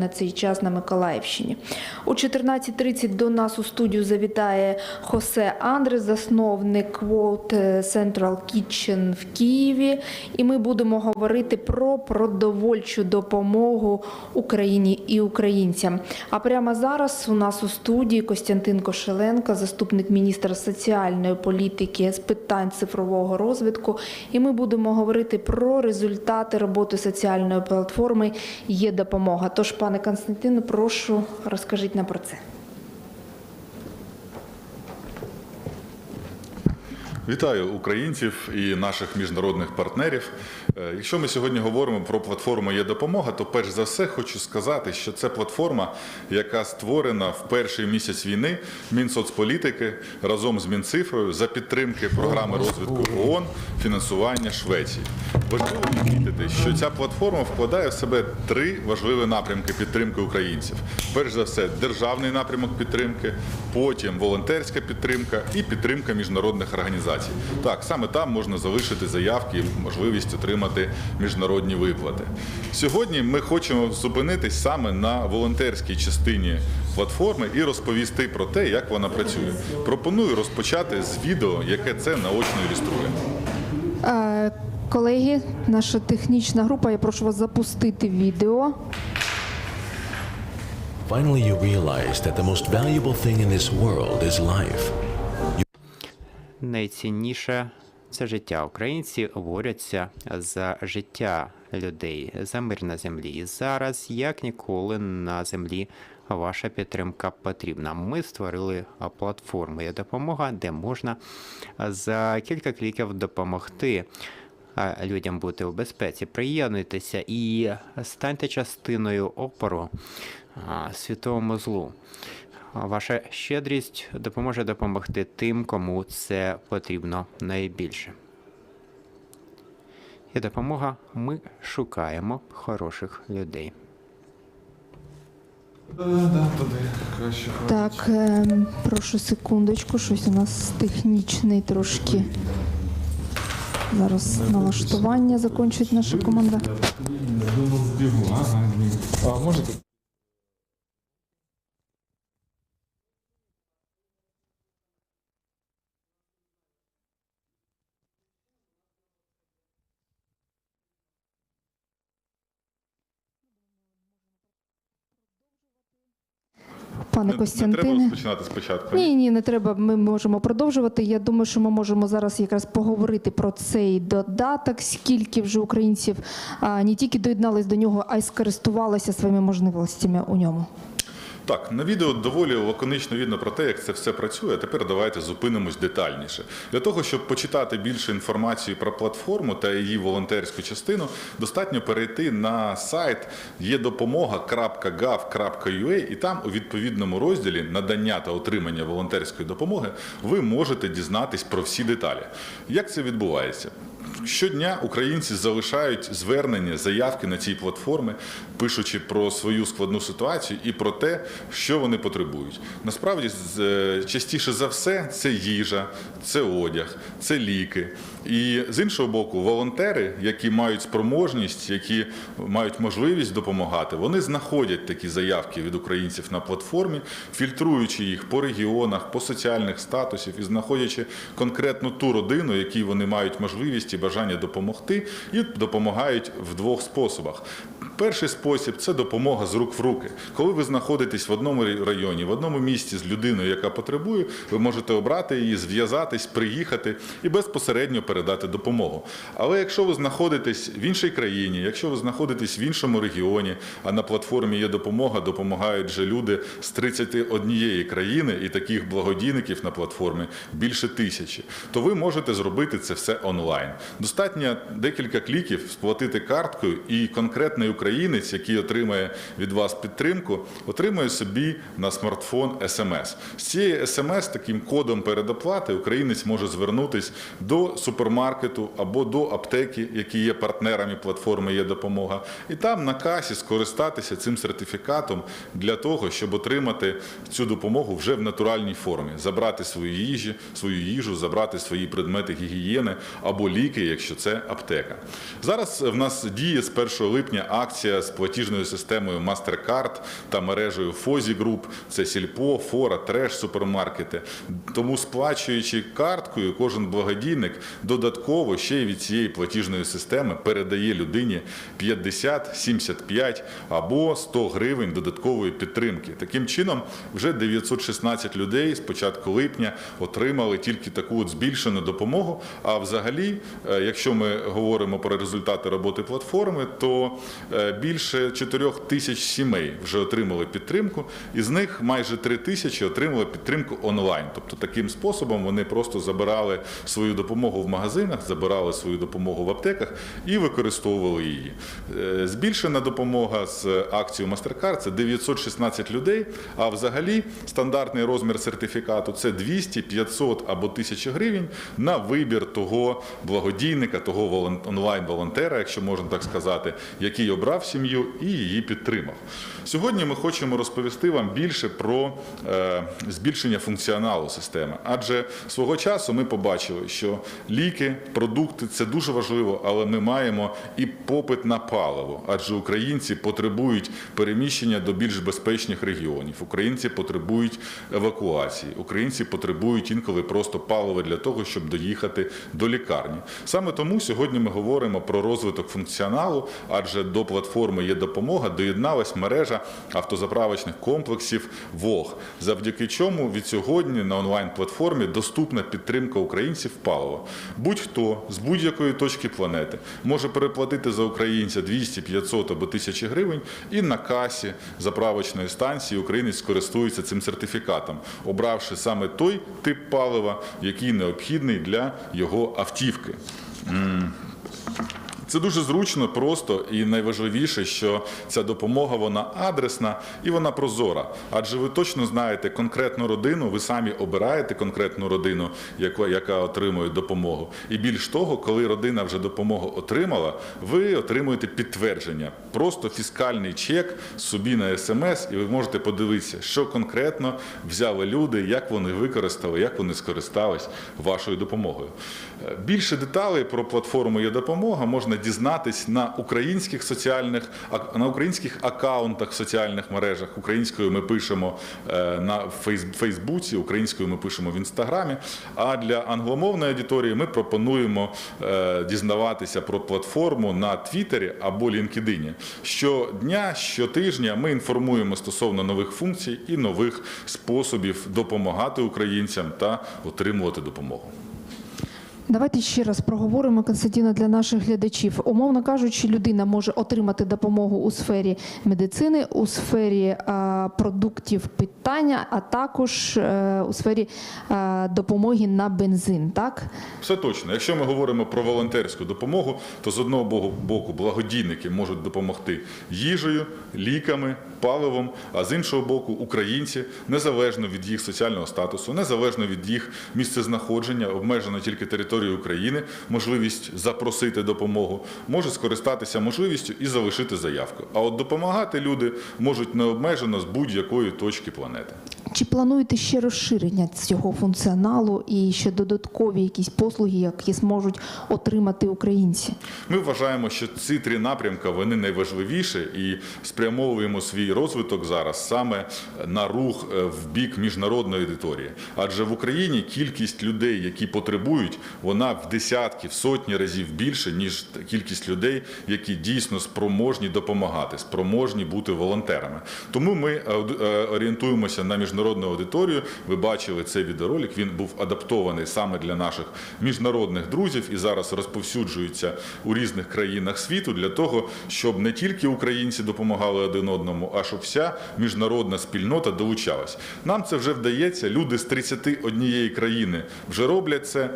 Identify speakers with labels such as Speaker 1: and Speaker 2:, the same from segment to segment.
Speaker 1: на цей час на Миколаївщині. О 14.30 до нас у студію завітає Хосе Андрес, засновник World Central Kitchen в Києві. І ми будемо говорити про продовольчу допомогу Україні і українцям. А прямо зараз у нас у студії Костянтин Кошеленко, заступник міністра соціальної політики з питань цифрового розвитку. І ми будемо говорити про результати роботи соціальної платформи Є допомога. Тож, пане Константину, прошу розкажіть нам про це.
Speaker 2: Вітаю українців і наших міжнародних партнерів. Е, Якщо ми сьогодні говоримо про платформу Є допомога, то перш за все хочу сказати, що це платформа, яка створена в перший місяць війни Мінсоцполітики разом з Мінцифрою за підтримки програми розвитку ООН, фінансування Швеції. Важливо відмітити, що ця платформа вкладає в себе три важливі напрямки підтримки українців. Перш за все, державний напрямок підтримки, потім волонтерська підтримка і підтримка міжнародних організацій. Так, саме там можна залишити заявки і можливість отримати міжнародні виплати. Сьогодні ми хочемо зупинитись саме на волонтерській частині платформи і розповісти про те, як вона працює. Пропоную розпочати з відео, яке це наочно ілюструє.
Speaker 1: Е, колеги, наша технічна група, я прошу вас запустити відео.
Speaker 3: Finally, you realize that the most valuable thing in this world is life.
Speaker 4: Найцінніше це життя. Українці борються за життя людей, за мир на землі. І зараз, як ніколи, на землі ваша підтримка потрібна. Ми створили платформу є допомога, де можна за кілька кліків допомогти. Людям бути у безпеці, приєднуйтеся і станьте частиною опору світовому злу. Ваша щедрість допоможе допомогти тим, кому це потрібно найбільше. І допомога ми шукаємо хороших людей.
Speaker 1: Так, е, прошу секундочку, щось у нас технічний трошки. Зараз налаштування закінчить наша команда.
Speaker 5: А можете?
Speaker 1: Пане
Speaker 2: Не, не треба розпочинати спочатку.
Speaker 1: Ні, ні, не треба. Ми можемо продовжувати. Я думаю, що ми можемо зараз якраз поговорити про цей додаток, скільки вже українців а, не тільки доєднались до нього, а й скористувалися своїми можливостями у ньому.
Speaker 2: Так, на відео доволі лаконично видно про те, як це все працює. Тепер давайте зупинимось детальніше. Для того, щоб почитати більше інформації про платформу та її волонтерську частину, достатньо перейти на сайт єдопомога.gov.ua і там у відповідному розділі надання та отримання волонтерської допомоги ви можете дізнатись про всі деталі. Як це відбувається? Щодня українці залишають звернення, заявки на цій платформі, пишучи про свою складну ситуацію і про те, що вони потребують. Насправді, е, частіше за все, це їжа, це одяг, це ліки. І з іншого боку, волонтери, які мають спроможність, які мають можливість допомагати, вони знаходять такі заявки від українців на платформі, фільтруючи їх по регіонах, по соціальних статусів і знаходячи конкретно ту родину, якій вони мають можливість і бажання допомогти, і допомагають в двох способах. Перший спосіб це допомога з рук в руки. Коли ви знаходитесь в одному районі, в одному місті з людиною, яка потребує, ви можете обрати її, зв'язатись, приїхати і безпосередньо передати допомогу. Але якщо ви знаходитесь в іншій країні, якщо ви знаходитесь в іншому регіоні, а на платформі є допомога, допомагають же люди з 31 країни, і таких благодійників на платформі більше тисячі, то ви можете зробити це все онлайн. Достатньо декілька кліків сплатити карткою, і конкретний українець, який отримає від вас підтримку, отримує собі на смартфон смс. З цієї смс таким кодом передоплати українець може звернутись до супермаркету або до аптеки, які є партнерами платформи Є допомога, і там на касі скористатися цим сертифікатом для того, щоб отримати цю допомогу вже в натуральній формі, забрати свою їжу, свою їжу, забрати свої предмети гігієни або ліки, якщо це аптека. Зараз в нас діє з 1 липня акція. Акція з платіжною системою MasterCard та мережею Фозі Груп. Це Сільпо, Фора, Треш, супермаркети. Тому сплачуючи карткою, кожен благодійник додатково ще й від цієї платіжної системи передає людині 50, 75 або 100 гривень додаткової підтримки. Таким чином, вже 916 людей з початку липня отримали тільки таку от збільшену допомогу. А взагалі, е, якщо ми говоримо про результати роботи платформи, то е, більше 4 тисяч сімей вже отримали підтримку, із них майже 3 тисячі отримали підтримку онлайн. Тобто таким способом вони просто забирали свою допомогу в магазинах, забирали свою допомогу в аптеках і використовували її. Е, Збільшена допомога з акцією MasterCard – це 916 людей. А взагалі стандартний розмір сертифікату це 200, 500 або 1000 гривень на вибір того благодійника, того онлайн-волонтера, якщо можна так сказати, який обрав сім'ю і її підтримав. Сьогодні ми хочемо розповісти вам більше про е, збільшення функціоналу системи, адже свого часу ми побачили, що ліки, продукти це дуже важливо, але ми маємо і попит на паливо, адже українці потребують переміщення до більш безпечних регіонів. Українці потребують евакуації, українці потребують інколи просто палива для того, щоб доїхати до лікарні. Саме тому сьогодні ми говоримо про розвиток функціоналу, адже до платформи є допомога, доєдналась мережа автозаправочних комплексів ВОГ, завдяки чому від сьогодні на онлайн-платформі доступна підтримка українців палива. Будь-хто з будь-якої точки планети може переплатити за українця 200, 500 або 1000 гривень, і на касі заправочної станції українець скористується цим сертифікатом, обравши саме той тип палива, який необхідний для його автівки. Це дуже зручно, просто і найважливіше, що ця допомога вона адресна і вона прозора. Адже ви точно знаєте конкретну родину, ви самі обираєте конкретну родину, яка, яка отримує допомогу. І більш того, коли родина вже допомогу отримала, ви отримуєте підтвердження, просто фіскальний чек собі на смс, і ви можете подивитися, що конкретно взяли люди, як вони використали, як вони скористались вашою допомогою. Е, Більше деталей про платформу є допомога можна дізнатись на українських соціальних на українських акаунтах в соціальних мережах. Українською ми пишемо е, на Фейс- Фейсбуці, українською ми пишемо в інстаграмі. А для англомовної аудиторії ми пропонуємо е, дізнаватися про платформу на Твіттері або LinkedIn. Щодня, щотижня ми інформуємо стосовно нових функцій і нових способів допомагати українцям та отримувати допомогу.
Speaker 1: Давайте ще раз проговоримо Константіна для наших глядачів. Умовно кажучи, людина може отримати допомогу у сфері медицини, у сфері а, продуктів питання, а також е, у сфері е, допомоги на бензин. Так
Speaker 2: Все точно. Якщо ми говоримо про волонтерську допомогу, то з одного боку благодійники можуть допомогти їжею, ліками, паливом, а з іншого боку, українці, незалежно від їх соціального статусу, незалежно від їх місцезнаходження, обмежено тільки територією України, можливість запросити допомогу, можуть скористатися можливістю і залишити заявку. А от допомагати люди можуть необмежено з будь-якої точки планети.
Speaker 1: чи плануєте ще розширення цього функціоналу і ще додаткові якісь послуги, які зможуть отримати українці?
Speaker 2: Ми вважаємо, що ці три напрямки вони найважливіші і спрямовуємо свій розвиток зараз саме на рух е, в бік міжнародної аудиторії. Адже в Україні кількість людей, які потребують, вона в десятки, в сотні разів більше, ніж кількість людей, які дійсно спроможні допомагати, спроможні бути волонтерами. Тому ми е, орієнтуємося на міжнародну аудиторію. Ви бачили цей відеоролик. Він був адаптований саме для наших міжнародних друзів і зараз розповсюджується у різних країнах світу для того, щоб не тільки українці допомагали один одному, а щоб вся міжнародна спільнота долучалась. Нам це вже вдається. Люди з 31 країни вже роблять це.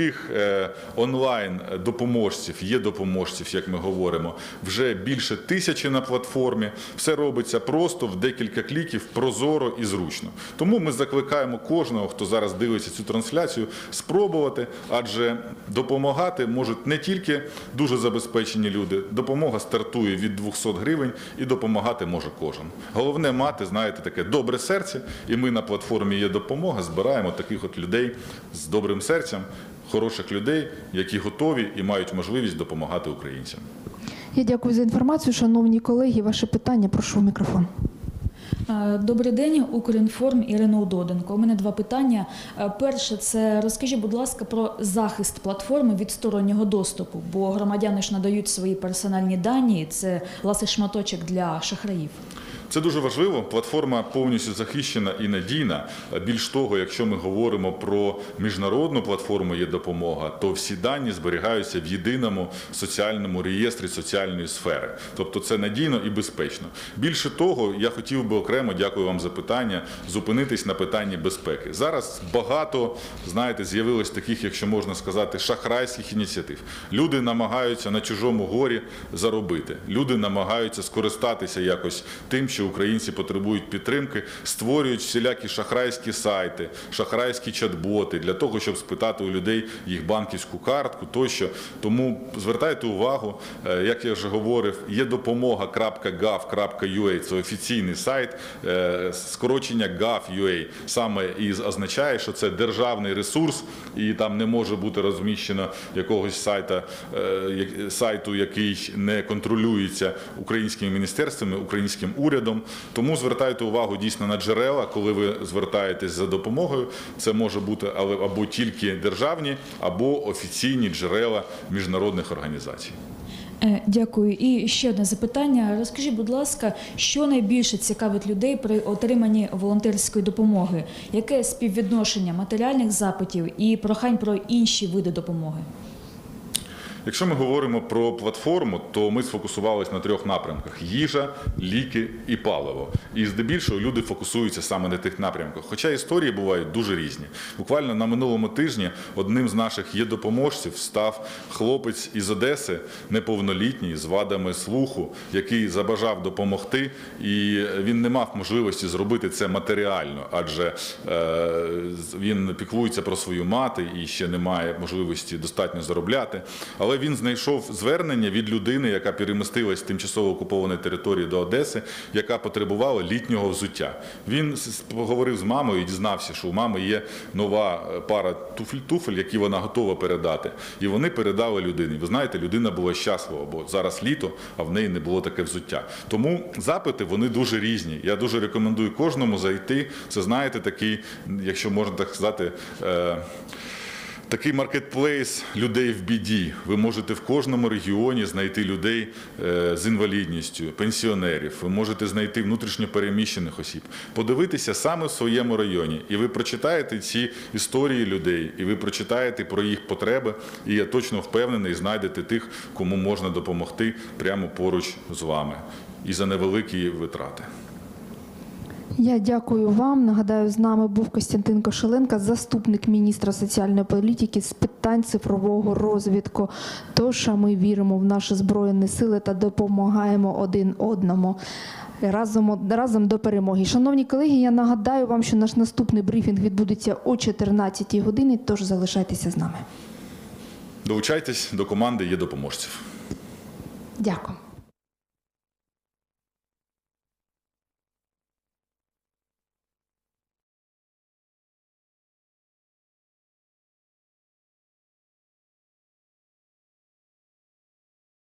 Speaker 2: Таких е, онлайн допоможців, є допоможців, як ми говоримо, вже більше тисячі на платформі. Все робиться просто в декілька кліків, прозоро і зручно. Тому ми закликаємо кожного, хто зараз дивиться цю трансляцію, спробувати, адже допомагати можуть не тільки дуже забезпечені люди. Допомога стартує від 200 гривень і допомагати може кожен. Головне мати, знаєте, таке добре серце, і ми на платформі є допомога. Збираємо таких от людей з добрим серцем, хороших людей, які готові і мають можливість допомагати українцям.
Speaker 1: Я дякую за інформацію. Шановні колеги, ваше питання, прошу мікрофон.
Speaker 5: Е, Добрий день, Укрінформ Ірина Удоденко. У мене два питання. Е, Перше, це розкажіть, будь ласка, про захист платформи від стороннього доступу, бо громадяни ж надають свої персональні дані. Це власне шматочок для шахраїв.
Speaker 2: Це дуже важливо. Платформа повністю захищена і надійна. Більш того, якщо ми говоримо про міжнародну платформу є допомога, то всі дані зберігаються в єдиному соціальному реєстрі соціальної сфери. Тобто це надійно і безпечно. Більше того, я хотів би окремо, дякую вам за питання, зупинитись на питанні безпеки. Зараз багато, знаєте, з'явилось таких, якщо можна сказати, шахрайських ініціатив. Люди намагаються на чужому горі заробити. Люди намагаються скористатися якось тим, що українці потребують підтримки, створюють всілякі шахрайські сайти, шахрайські чат-боти для того, щоб спитати у людей їх банківську картку тощо. Тому звертайте увагу, е, як я вже говорив, є допомога.gov.ua, це офіційний сайт, е, скорочення gov.ua саме і означає, що це державний ресурс, і там не може бути розміщено якогось сайта, е, сайту, який не контролюється українськими міністерствами, українським урядом. Тому звертайте увагу дійсно на джерела, коли ви звертаєтесь за допомогою. Це може бути але або тільки державні, або офіційні джерела міжнародних організацій.
Speaker 5: Е, Дякую. І ще одне запитання. Розкажіть, будь ласка, що найбільше цікавить людей при отриманні волонтерської допомоги? Яке співвідношення матеріальних запитів і прохань про інші види допомоги?
Speaker 2: Якщо ми говоримо про платформу, то ми сфокусувалися на трьох напрямках: їжа, ліки і паливо. І здебільшого люди фокусуються саме на тих напрямках. Хоча історії бувають дуже різні. Буквально на минулому тижні одним з наших єдопоможців став хлопець із Одеси, неповнолітній, з вадами слуху, який забажав допомогти, і він не мав можливості зробити це матеріально, адже е, він піклується про свою мати і ще не має можливості достатньо заробляти. Але він знайшов звернення від людини, яка перемістилась з тимчасово окупованої території до Одеси, яка потребувала літнього взуття. Він поговорив з мамою і дізнався, що у мами є нова е, пара туфель, туфель, які вона готова передати. І вони передали людині. Ви знаєте, людина була щаслива, бо зараз літо, а в неї не було таке взуття. Тому запити вони дуже різні. Я дуже рекомендую кожному зайти. Це знаєте, такий, якщо можна так сказати. Е- Такий маркетплейс людей в біді. Ви можете в кожному регіоні знайти людей е, з інвалідністю, пенсіонерів. Ви можете знайти внутрішньо переміщених осіб, подивитися саме в своєму районі. І ви прочитаєте ці історії людей, і ви прочитаєте про їх потреби. І я точно впевнений, знайдете тих, кому можна допомогти прямо поруч з вами і за невеликі витрати.
Speaker 1: Я дякую вам. Нагадаю, з нами був Костянтин Кошеленко, заступник міністра соціальної політики з питань цифрового розвитку. Тож ми віримо в наші збройні сили та допомагаємо один одному. Разом, разом до перемоги. Шановні колеги, я нагадаю вам, що наш наступний брифінг відбудеться о 14-й годині, тож залишайтеся з нами.
Speaker 2: Долучайтесь до команди є допоможців.
Speaker 1: Дякую.